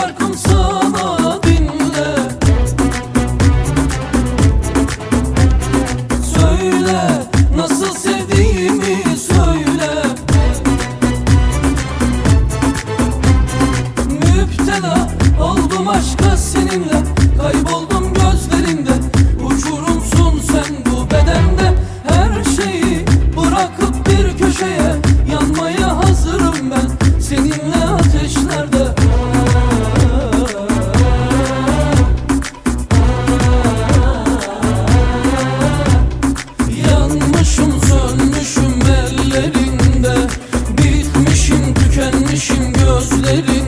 şarkım sana dinle? Söyle nasıl sevdiğimi söyle. Müptela oldum aşka seninle. Gözlerin